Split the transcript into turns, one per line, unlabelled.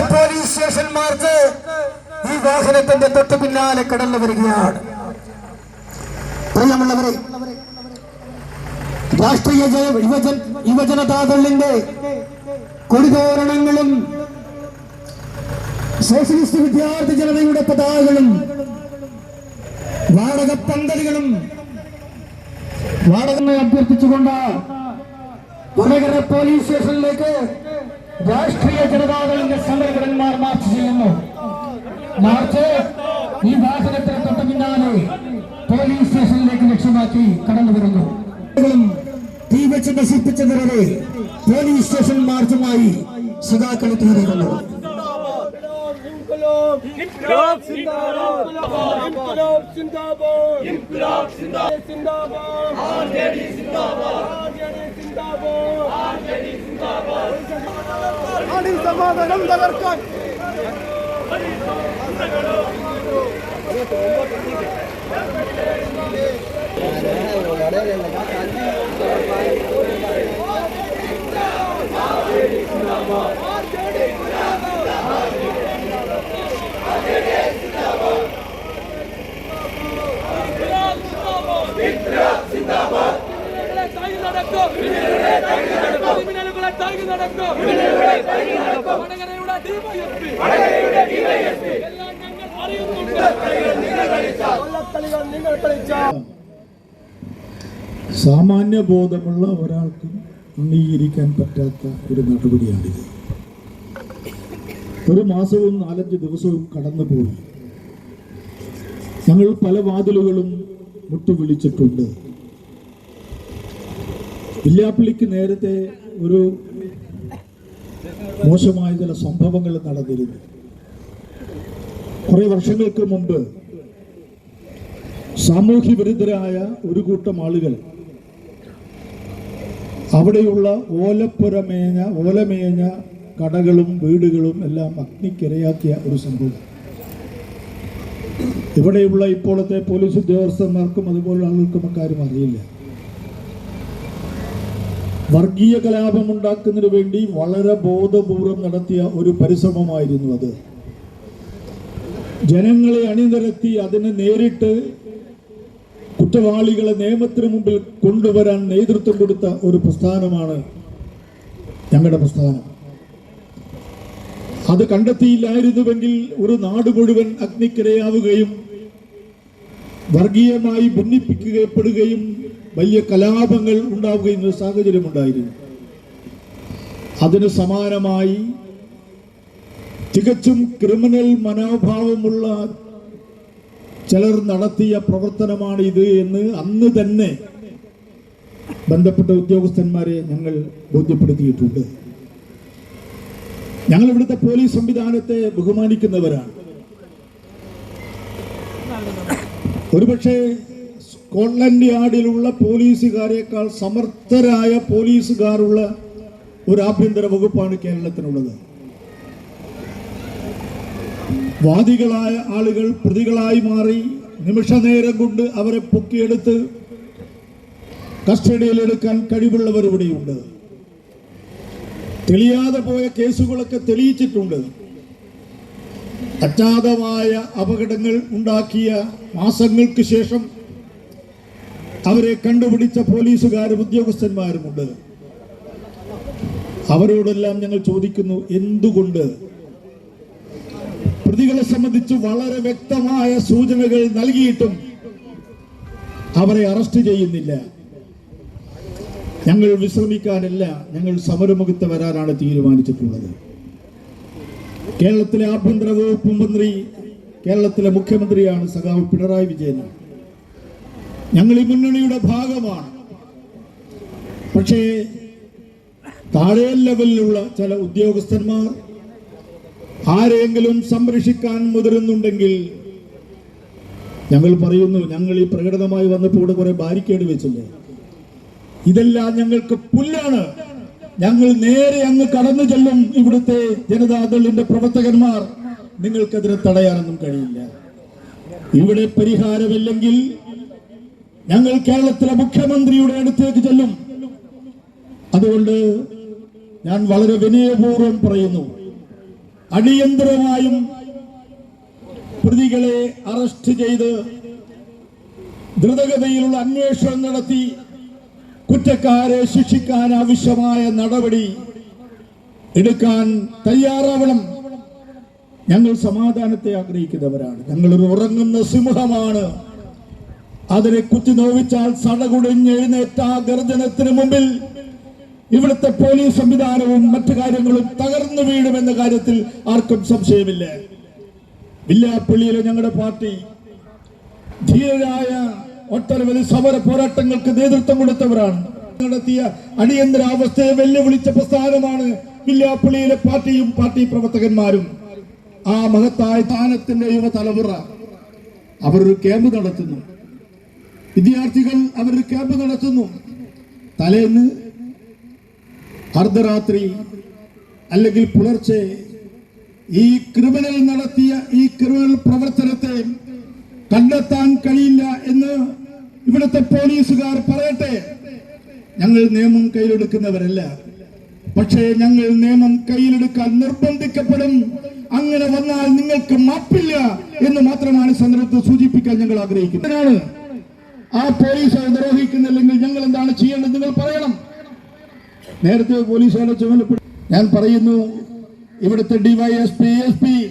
Police സ്റ്റേഷന്മാർക്ക് ഈ വാഹനത്തിന്റെ തൊട്ടു പിന്നാലെ കടന്നു വരികയാണ്. പ്രിയമുള്ളവരെ രാഷ്ട്രീയ യുവജന യുവജനതാദളിന്റെ കൊടിതോരണങ്ങളും സോഷ്യലിസ്റ്റ് വിദ്യാർത്ഥി ജനതയുടെ പതാകകളും വാടക പന്തലുകളും വാടക അഭ്യർത്ഥിച്ചുകൊണ്ട് വടകര പോലീസ് സ്റ്റേഷനിലേക്ക് രാഷ്ട്രീയ ജനതാദളിന്റെ സമരകടന്മാർ മാർച്ച് ചെയ്യുന്നു. മാർച്ച് ഈ വാഹനത്തിന് തൊട്ട് പോലീസ് സ്റ്റേഷനിലേക്ക് ലക്ഷ്യമാക്കി കടന്നു വരുന്നു. തീ വെച്ച് നശിപ്പിച്ചതിനെതിരെ പോലീസ് സ്റ്റേഷൻ മാർച്ചുമായി
സദാക്കളത്തിന് നിരന്നു ഇൻക്ലാബ് സിന്ദാബാദ്. ഇൻക്ലാബ് സിന്ദാബാദ് ഇൻക്ലാബ് സിന്ദാബാദ് ആർജെഡി സിന്ദാബാദ്. നാടിൻ സമാധാനം തകർക്കാൻ ക്രിമിനലുകളെ താങ്ങി നടക്കും. വടകരയുടെ ഡിവൈഎസ്പി. എല്ലാം ഞങ്ങൾ അറിയുന്നുണ്ട്.
സാമാന്യ ബോധമുള്ള ഒരാൾക്കും അംഗീകരിക്കാൻ പറ്റാത്ത ഒരു നടപടിയാണിത്. ഒരു മാസവും നാലഞ്ച് ദിവസവും കടന്നുപോയി. ഞങ്ങൾ പല വാതിലുകളും മുട്ടുവിളിച്ചിട്ടുണ്ട്. വില്യാപ്പള്ളിക്ക് നേരത്തെ ഒരു മോശമായ ചില സംഭവങ്ങൾ നടന്നിരുന്നു. കുറേ വർഷങ്ങൾക്ക് മുമ്പ് സാമൂഹ്യ വിരുദ്ധരായ ഒരു കൂട്ടം ആളുകൾ അവിടെയുള്ള ഓലപ്പുരമേഞ്ഞ ഓലമേഞ്ഞ കടകളും വീടുകളും എല്ലാം അഗ്നിക്കിരയാക്കിയ ഒരു സംഭവം. ഇവിടെയുള്ള ഇപ്പോഴത്തെ പോലീസ് ഉദ്യോഗസ്ഥന്മാർക്കും അതുപോലുള്ള ആളുകൾക്കും അക്കാര്യം അറിയില്ല. വർഗീയ കലാപം ഉണ്ടാക്കുന്നതിന് വേണ്ടി വളരെ ബോധപൂർവം നടത്തിയ ഒരു പരിശ്രമമായിരുന്നു അത്. ജനങ്ങളെ അണിനിരത്തി അതിനെ നേരിട്ട് കുറ്റവാളികളെ നിയമത്തിന് മുമ്പിൽ കൊണ്ടുവരാൻ നേതൃത്വം കൊടുത്ത ഒരു പ്രസ്ഥാനമാണ് ഞങ്ങളുടെ പ്രസ്ഥാനം. അത് കണ്ടെത്തിയില്ലായിരുന്നുവെങ്കിൽ ഒരു നാട് മുഴുവൻ അഗ്നിക്കിരയാവുകയും വർഗീയമായി ഭിന്നിപ്പിക്കപ്പെടുകയും വലിയ കലാപങ്ങൾ ഉണ്ടാവുകയും ഒരു സാഹചര്യം ഉണ്ടായിരുന്നു. അതിന് സമാനമായി തികച്ചും ക്രിമിനൽ മനോഭാവമുള്ള ചിലർ നടത്തിയ പ്രവർത്തനമാണ് ഇത് എന്ന് അന്ന് തന്നെ ബന്ധപ്പെട്ട ഉദ്യോഗസ്ഥന്മാരെ ഞങ്ങൾ ബോധ്യപ്പെടുത്തിയിട്ടുണ്ട്. ഞങ്ങൾ ഇവിടുത്തെ പോലീസ് സംവിധാനത്തെ ബഹുമാനിക്കുന്നവരാണ്. ഒരുപക്ഷെ സ്കോട്ട്ലൻഡ് യാർഡിലുള്ള പോലീസുകാരേക്കാൾ സമർത്ഥരായ പോലീസുകാരുള്ള ഒരു ആഭ്യന്തര വകുപ്പാണ് കേരളത്തിനുള്ളത്. വാദികളായ ആളുകൾ പ്രതികളായി മാറി നിമിഷനേരം കൊണ്ട് അവരെ പൊക്കിയെടുത്ത് കസ്റ്റഡിയിലെടുക്കാൻ കഴിവുള്ളവർ ഇവിടെയുണ്ട് തെളിയാതെ പോയ കേസുകളൊക്കെ തെളിയിച്ചിട്ടുണ്ട്. അജ്ഞാതമായ അപകടങ്ങൾ ഉണ്ടാക്കിയ മാസങ്ങൾക്ക് ശേഷം അവരെ കണ്ടുപിടിച്ച പോലീസുകാരും ഉദ്യോഗസ്ഥന്മാരുമുണ്ട്. അവരോടെല്ലാം ഞങ്ങൾ ചോദിക്കുന്നു എന്തുകൊണ്ട്? പ്രതികളെ സംബന്ധിച്ച് വളരെ വ്യക്തമായ സൂചനകൾ നൽകിയിട്ടും അവരെ അറസ്റ്റ് ചെയ്യുന്നില്ല. ഞങ്ങൾ വിശ്രമിക്കാനല്ല ഞങ്ങൾ സമരമുഖത്ത് വരാനാണ് തീരുമാനിച്ചിട്ടുള്ളത്. കേരളത്തിലെ ആഭ്യന്തര വകുപ്പ് മന്ത്രി കേരളത്തിലെ മുഖ്യമന്ത്രിയാണ് സഖാവ് പിണറായി വിജയൻ ഞങ്ങൾ ഈ മുന്നണിയുടെ ഭാഗമാണ്. പക്ഷേ താഴെ ലെവലിലുള്ള ചില ഉദ്യോഗസ്ഥന്മാർ ആരെങ്കിലും സംരക്ഷിക്കാൻ മുതിരുന്നുണ്ടെങ്കിൽ ഞങ്ങൾ പറയുന്നു ഞങ്ങൾ ഈ പ്രകടനമായി വന്നപ്പോൾ ഇവിടെ കുറെ ബാരിക്കേഡ് വെച്ചില്ലേ? ഇതെല്ലാം ഞങ്ങൾക്ക് പുല്ലാണ്. ഞങ്ങൾ നേരെ അങ്ങ് കടന്നു ചെല്ലും ഇവിടുത്തെ ജനതാദളിന്റെ പ്രവർത്തകന്മാർ. നിങ്ങൾക്കെതിരെ തടയാനൊന്നും കഴിയില്ല. ഇവിടെ പരിഹാരമില്ലെങ്കിൽ ഞങ്ങൾ കേരളത്തിലെ മുഖ്യമന്ത്രിയുടെ അടുത്തേക്ക് ചെല്ലും. അതുകൊണ്ട് ഞാൻ വളരെ വിനയപൂർവം പറയുന്നു. അടിയന്തരമായും പ്രതികളെ അറസ്റ്റ് ചെയ്ത് ദ്രുതഗതിയിലുള്ള അന്വേഷണം നടത്തി കുറ്റക്കാരെ ശിക്ഷിക്കാൻ ആവശ്യമായ നടപടി എടുക്കാൻ തയ്യാറാവണം. ഞങ്ങൾ സമാധാനത്തെ ആഗ്രഹിക്കുന്നവരാണ്. ഞങ്ങളൊരു ഉറങ്ങുന്ന സിംഹമാണ്. അതിനെ കുത്തി നോവിച്ചാൽ സടകുടിഞ്ഞെഴുന്നേറ്റ ആ ഗർജനത്തിന് മുമ്പിൽ ഇവിടുത്തെ പോലീസ് സംവിധാനവും മറ്റു കാര്യങ്ങളും തകർന്നു വീഴുമെന്ന കാര്യത്തിൽ ആർക്കും സംശയമില്ല. വില്ലാപ്പള്ളിയിലെ ഞങ്ങളുടെ പാർട്ടി ധീരരായ ഒട്ടനവധി സമര പോരാട്ടങ്ങൾക്ക് നേതൃത്വം കൊടുത്തവരാണ്. നടത്തിയ അടിയന്തരാവസ്ഥയെ വെല്ലുവിളിച്ച പ്രസ്ഥാനമാണ് വില്ലാപ്പള്ളിയിലെ പാർട്ടിയും പാർട്ടി പ്രവർത്തകന്മാരും. ആ മഹത്തായ സ്ഥാനത്തിന്റെ യുവതലമുറ അവരൊരു ക്യാമ്പ് നടത്തുന്നു. വിദ്യാർത്ഥികൾ അവർ ക്യാമ്പ് നടത്തുന്നു. തലേന്ന് അർദ്ധരാത്രി അല്ലെങ്കിൽ പുലർച്ചെ ഈ ക്രിമിനൽ നടത്തിയ ഈ ക്രിമിനൽ പ്രവർത്തനത്തെ കണ്ടെത്താൻ കഴിയില്ല എന്ന് ഇവിടുത്തെ പോലീസുകാർ പറയട്ടെ. ഞങ്ങൾ നിയമം കയ്യിലെടുക്കുന്നവരല്ല. പക്ഷേ ഞങ്ങൾ നിയമം കയ്യിലെടുക്കാൻ നിർബന്ധിക്കപ്പെടും. അങ്ങനെ വന്നാൽ നിങ്ങൾക്ക് മാപ്പില്ല എന്ന് മാത്രമാണ് സന്ദർഭത്തെ സൂചിപ്പിക്കാൻ ഞങ്ങൾ ആഗ്രഹിക്കുന്നത്. ആ പോലീസ് നിർവഹിക്കുന്നില്ലെങ്കിൽ ഞങ്ങൾ എന്താണ് ചെയ്യേണ്ടത് നിങ്ങൾ പറയണം. നേരത്തെ പോലീസുകാരെ ചുമതലപ്പെടുത്തി ഞാൻ പറയുന്നു ഇവിടുത്തെ ഡിവൈഎസ്പി എസ് പി